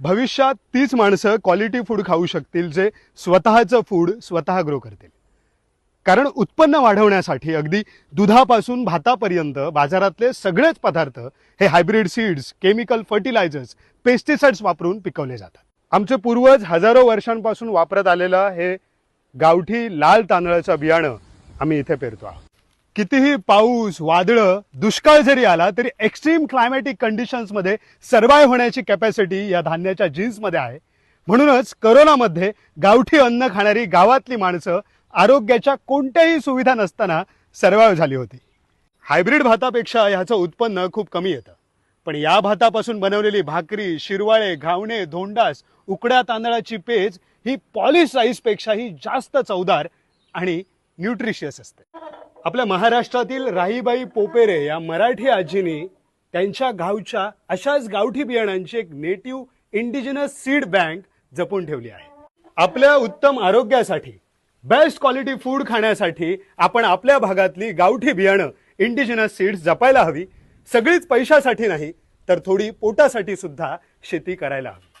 भविष्यात तीच माणसं क्वालिटी फूड खाऊ शकतील जे स्वतःचं फूड स्वतः ग्रो करतील. कारण उत्पन्न वाढवण्यासाठी अगदी दुधापासून भातापर्यंत बाजारातले सगळेच पदार्थ हे hybrid seeds chemical fertilisers pesticides वापरून पिकवले जातात. आमचे पूर्वज हजारो वर्षांपासून वापरत आलेलं हे गावठी लाल तांदळाचं बियाणं आम्ही इथे पेरतो आहोत. कितीही पाऊस वादळं दुष्काळ जरी आला तरी एक्स्ट्रीम क्लायमॅटिक कंडिशन्समध्ये सर्वाय होण्याची कॅपॅसिटी या धान्याच्या जीन्समध्ये आहे. म्हणूनच करोनामध्ये गावठी अन्न खाणारी गावातली माणसं आरोग्याच्या कोणत्याही सुविधा नसताना सर्वाईव्ह झाली होती. हायब्रिड भातापेक्षा ह्याचं उत्पन्न खूप कमी येतं. पण या भातापासून बनवलेली भाकरी शिरवाळे घावणे धोंडास उकड्या तांदळाची पेज ही पॉलिश राईसपेक्षाही जास्त चवदार आणि न्यूट्रिशियस असते. आपल्या महाराष्ट्रातील राहीबाई पोपेरे या मराठी आजीनी त्यांच्या गावच्या अशाच गावठी बियाणांची एक नेटिव्ह इंडिजिनस सीड बँक जपून ठेवली आहे. आपल्या उत्तम आरोग्यासाठी बेस्ट क्वालिटी फूड खाण्यासाठी आपण आपल्या भागातली गावठी बियाणं इंडिजिनस सीड्स जपायला हवी. सगळीच पैशासाठी नाही तर थोडी पोटासाठी सुद्धा शेती करायला हवी.